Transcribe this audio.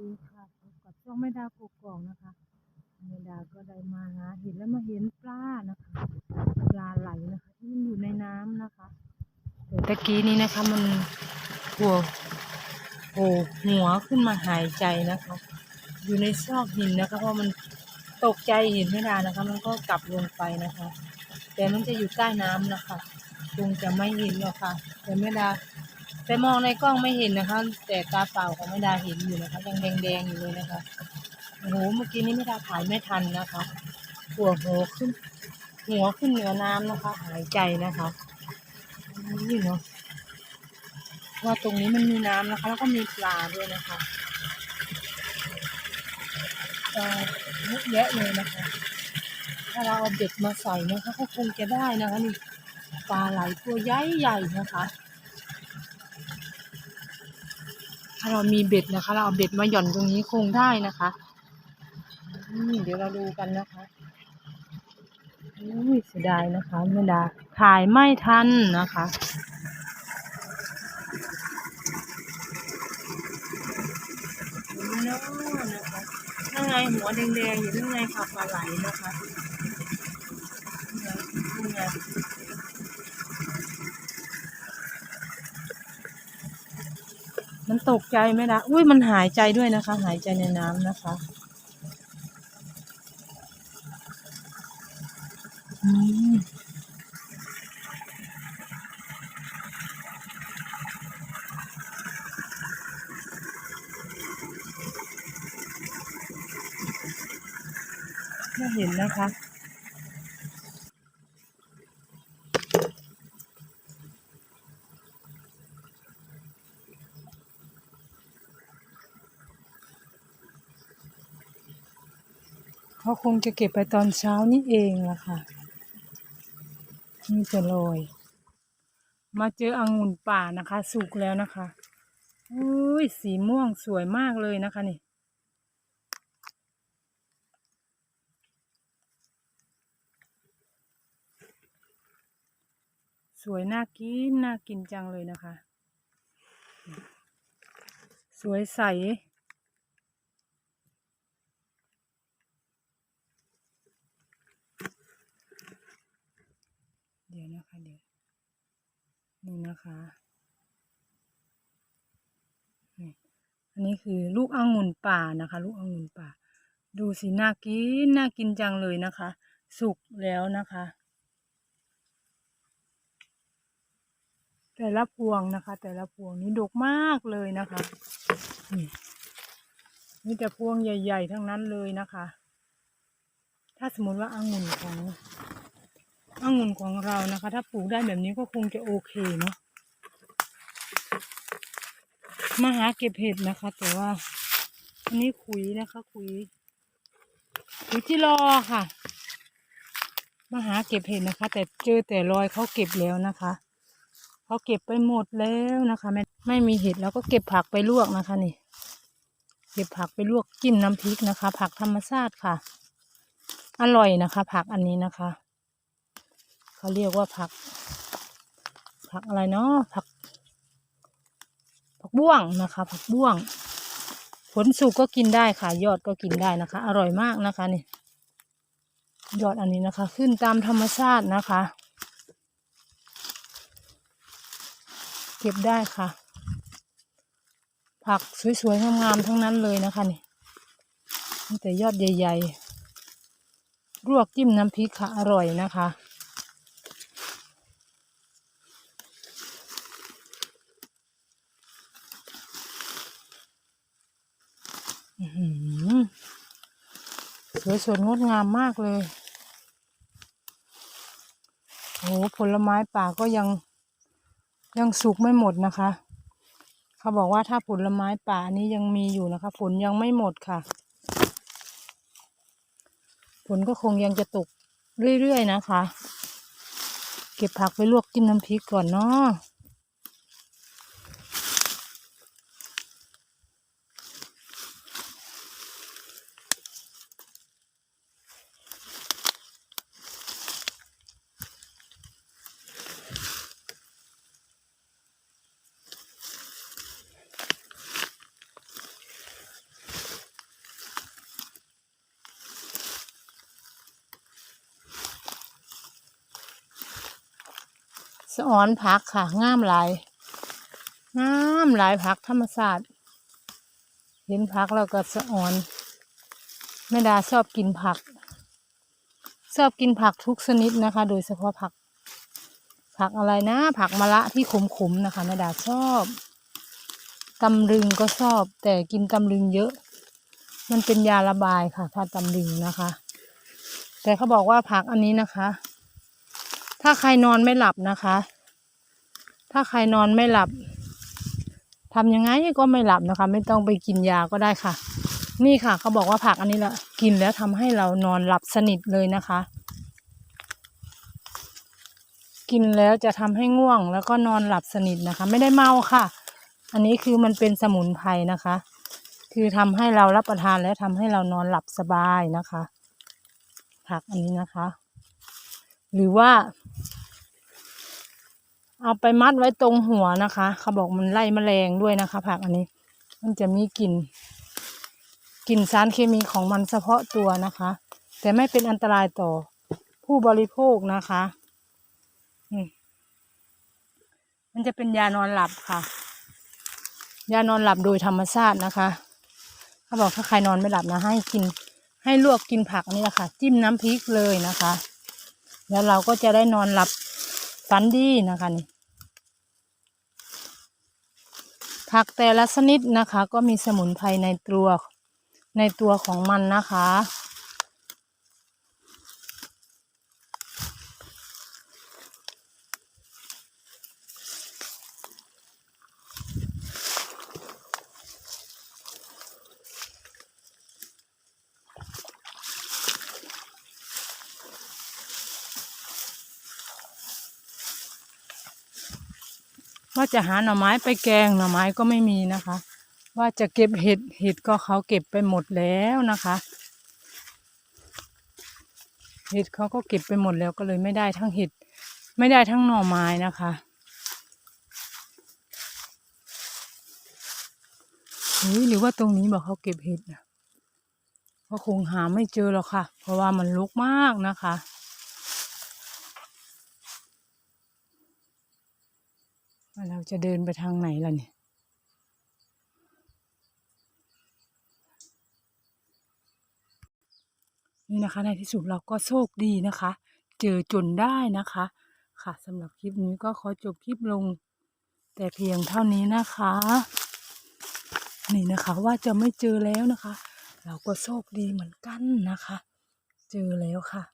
ดีค่ะพบกับช่องแม่ดาวกกอกนะคะแม่ดาวก็ได้มาหาเห็นแล้วมาเห็นปลานะคะปลาไหลนะคะที่มันอยู่ในน้ำนะคะแต่ตะกี้นี้นะคะมันหัวโผล่หัวขึ้นมาหายใจนะคะ อยู่ในซอกหินนะคะเพราะมันตกใจเห็นไม่ได้นะคะ มันก็กลับลงไปนะคะ แต่มันจะอยู่ใต้น้ำนะคะคงจะไม่เห็นหรอกค่ะแต่ไม่ดา แต่มองในกล้องไม่เห็นนะคะ แต่ตาเปล่าของไม่ดาเห็นอยู่นะคะยังแดงๆอยู่เลยนะคะโอ้โหเมื่อกี้นี้ไม่ดาถ่ายไม่ทันนะคะหัวโหขึ้น หัวขึ้นเหนือน้ำนะคะ หายใจนะคะนี่เนาะว่าตรงนี้มันมีน้ำนะคะ แล้วก็มีปลาด้วยนะคะปลาเยอะแยะเลยนะคะ ถ้าเราเอาเบ็ดมาใส่นะคะก็คงจะได้นะคะนี่ปลาไหลตัวใหญ่ๆนะคะ ถ้าเรามีเบ็ดนะคะ เราเอาเบ็ดมาหย่อนตรงนี้คงได้นะคะเดี๋ยวเราดูกันนะคะอุ้ยเสียดายนะคะไม่ได้ถ่ายไม่ทันนะคะนี่เนาะนะคะข้างในหัวแดงๆอยู่ข้างในค่ะปลาไหลนะคะนี่ไง มันตกใจไหมล่ะอุ้ยมันหายใจด้วยนะคะ หายใจในน้ำนะคะอืมไม่เห็นนะคะ เขาคงจะเก็บไปตอนเช้านี่เองล่ะค่ะนี่จะโรยมาเจอองุ่นป่านะคะ สุกแล้วนะคะอุ้ยสีม่วงสวยมากเลยนะคะนี่สวยน่ากินน่ากินจังเลยนะคะ สวยใส เดี๋ยว นะคะเดี๋ยวนี่นะคะนี่อันนี้คือลูกองุ่นป่านะคะ ลูกองุ่นป่า ดูสิน่ากินน่ากินจังเลยนะคะ สุกแล้วนะคะ แต่ละพวงนะคะ แต่ละพวงนี้ดกมากเลยนะคะนี่มีแต่พวงใหญ่ ๆ ทั้งนั้นเลยนะคะ ถ้าสมมติว่าองุ่นของ องุ่นของเรานะคะ ถ้าปลูกได้แบบนี้ก็คงจะโอเคเนาะมาหาเก็บเห็ดนะคะ แต่ว่าอันนี้ขุยนะคะขุยขุยที่รอค่ะ มาหาเก็บเห็ดนะคะ แต่เจอแต่รอยเขาเก็บแล้วนะคะเขาเก็บไปหมดแล้วนะคะไม่ไม่มีเห็ดแล้วก็เก็บผักไปลวกนะคะนี่ เก็บผักไปลวกจิ้มน้ำพริกนะคะ ผักธรรมชาติค่ะ อร่อยนะคะ ผักอันนี้นะคะ เขาเรียกว่าผัก ผักอะไรเนาะผัก ผักบ้วงนะคะ ผักบ้วง ผลสุกก็กินได้ค่ะ ยอดก็กินได้นะคะ อร่อยมากนะคะนี่ยอดอันนี้นะคะ ขึ้นตามธรรมชาตินะคะ เก็บได้ค่ะ ผักสวยๆงามๆทั้งนั้นเลยนะคะนี่มีแต่ยอดใหญ่ๆลวกจิ้มน้ำพริกค่ะ อร่อยนะคะ อื้อหือ สวยสดงดงามมากเลยโอ้โหผลไม้ป่าก็ยังยังสุกไม่หมดนะคะ เขาบอกว่าถ้าผลไม้ป่านี้ยังมีอยู่นะคะ ฝนยังไม่หมดค่ะ ฝนก็คงยังจะตกเรื่อยๆนะคะ เก็บผักไปลวกจิ้มน้ำพริกก่อนเนาะ สะออนผักค่ะงามหลายงามหลายผักธรรมศาสตร์เห็นผักแล้วก็สะออนแม่ดาชอบกินผัก ชอบกินผักทุกชนิดนะคะ โดยเฉพาะผัก ผักอะไรนะ ผักมะระที่ขมๆนะคะแม่ดาชอบตำลึงก็ชอบ แต่กินตำลึงเยอะ มันเป็นยาระบายค่ะถ้าตำลึงนะคะ แต่เขาบอกว่าผักอันนี้นะคะ ถ้าใครนอนไม่หลับนะคะ ถ้าใครนอนไม่หลับทำยังไงก็ไม่หลับนะคะ ไม่ต้องไปกินยาก็ได้ค่ะ นี่ค่ะเขาบอกว่าผักอันนี้แหละกินแล้วทำให้เรานอนหลับสนิทเลยนะคะ กินแล้วจะทำให้ง่วงแล้วก็นอนหลับสนิทนะคะ ไม่ได้เมาค่ะ อันนี้คือมันเป็นสมุนไพรนะคะ คือทำให้เรารับประทานแล้วทำให้เรานอนหลับสบายนะคะ ผักอันนี้นะคะ หรือว่า เอาไปมัดไว้ตรงหัวนะคะ เขาบอกมันไล่แมลงด้วยนะคะ ผักอันนี้ มันจะมีกลิ่นกลิ่นสารเคมีของมันเฉพาะตัวนะคะ แต่ไม่เป็นอันตรายต่อผู้บริโภคนะคะมมันจะเป็นยานอนหลับค่ะ ยานอนหลับโดยธรรมชาตินะคะเขาบอกถ้าใครนอนไม่หลับนะ ให้กิน ให้ลวกกินผักนี่แหละค่ะ จิ้มน้ำพริกเลยนะคะ แล้วเราก็จะได้นอนหลับฝันดีนะคะนี่ ผักแต่ละชนิดนะคะ ก็มีสมุนไพรในตัวในตัวของมันนะคะ ว่าจะหาหน่อไม้ไปแกงหน่อไม้ก็ไม่มีนะคะ ว่าจะเก็บเห็ดเห็ดก็เขาเก็บไปหมดแล้วนะคะ เห็ดเขาก็เก็บไปหมดแล้วก็เลยไม่ได้ทั้งเห็ดไม่ได้ทั้งหน่อไม้นะคะหรือว่าตรงนี้บอกเขาเก็บเห็ดนะก็คงหาไม่เจอหรอกค่ะ เพราะว่ามันรกมากนะคะ ว่าเราจะเดินไปทางไหนล่ะเนี่ย นี่นะคะ ในที่สุดเราก็โชคดีนะคะ เจอจนได้นะคะ ค่ะสำหรับคลิปนี้ก็ขอจบคลิปลง แต่เพียงเท่านี้นะคะ นี่นะคะว่าจะไม่เจอแล้วนะคะ เราก็โชคดีเหมือนกันนะคะ เจอแล้วค่ะ